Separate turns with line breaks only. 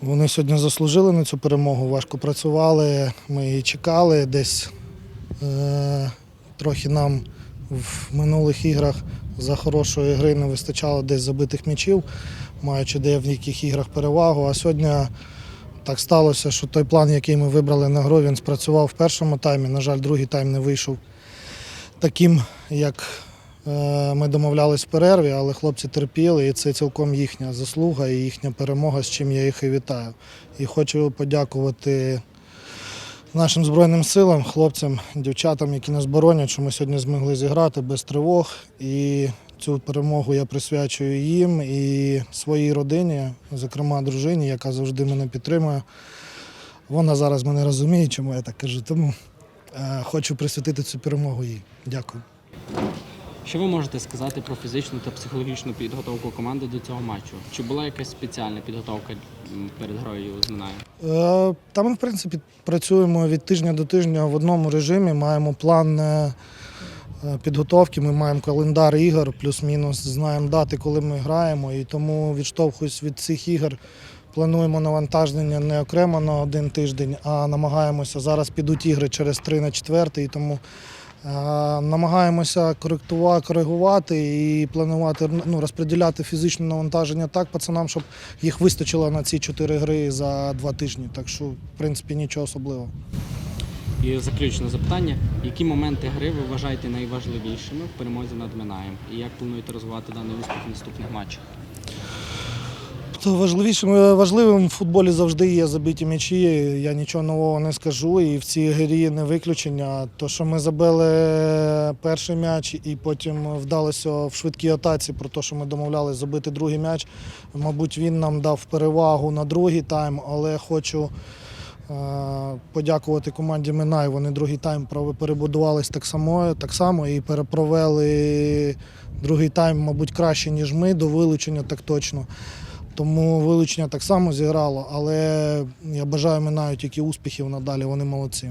Вони сьогодні заслужили на цю перемогу, важко працювали, ми її чекали. Десь е, трохи нам в минулих іграх за хорошої гри не вистачало десь забитих м'ячів, маючи деяких іграх перевагу. А сьогодні так сталося, що той план, який ми вибрали на гру, він спрацював в першому таймі. На жаль, другий тайм не вийшов таким, як ми домовлялись в перерві, але хлопці терпіли, і це цілком їхня заслуга і їхня перемога, з чим я їх і вітаю. І хочу подякувати нашим Збройним силам, хлопцям, дівчатам, які нас боронять, що ми сьогодні змогли зіграти без тривог. І цю перемогу я присвячую їм і своїй родині, зокрема дружині, яка завжди мене підтримує. Вона зараз мене розуміє, чому я так кажу. Тому е, хочу присвятити цю перемогу їй. Дякую.
Що ви можете сказати про фізичну та психологічну підготовку команди до цього матчу? Чи була якась спеціальна підготовка перед грою з Минаєм?
Е, Та ми, в принципі, працюємо від тижня до тижня в одному режимі. Маємо план е, е, підготовки, ми маємо календар ігор, плюс-мінус, знаємо дати, коли ми граємо. І тому, відштовхуюсь від цих ігор, плануємо навантаження не окремо на один тиждень, а намагаємося. Зараз підуть ігри через 3 на 4, і тому намагаємося коректувати, коригувати і планувати, ну, розподіляти фізичне навантаження так пацанам, щоб їх вистачило на ці чотири гри за два тижні. Так що, в принципі, нічого особливого.
І заключне запитання: які моменти гри ви вважаєте найважливішими в перемозі над Минаєм? І як плануєте розвивати даний успіх в наступних матчах?
Важливішим е, важливим в футболі завжди є забиті м'ячі. Я нічого нового не скажу. І в цій грі не виключення. То, що ми забили перший м'яч і потім вдалося в швидкій атаці про те, що ми домовлялися забити другий м'яч. Мабуть, він нам дав перевагу на другий тайм, але хочу. е, Подякувати команді Минай. Вони другий тайм перебудувались так само, так само і перепровели другий тайм, мабуть, краще, ніж ми, до вилучення так точно. Тому вилучення так само зіграло, але я бажаю Минаю тільки успіхів надалі, вони молодці.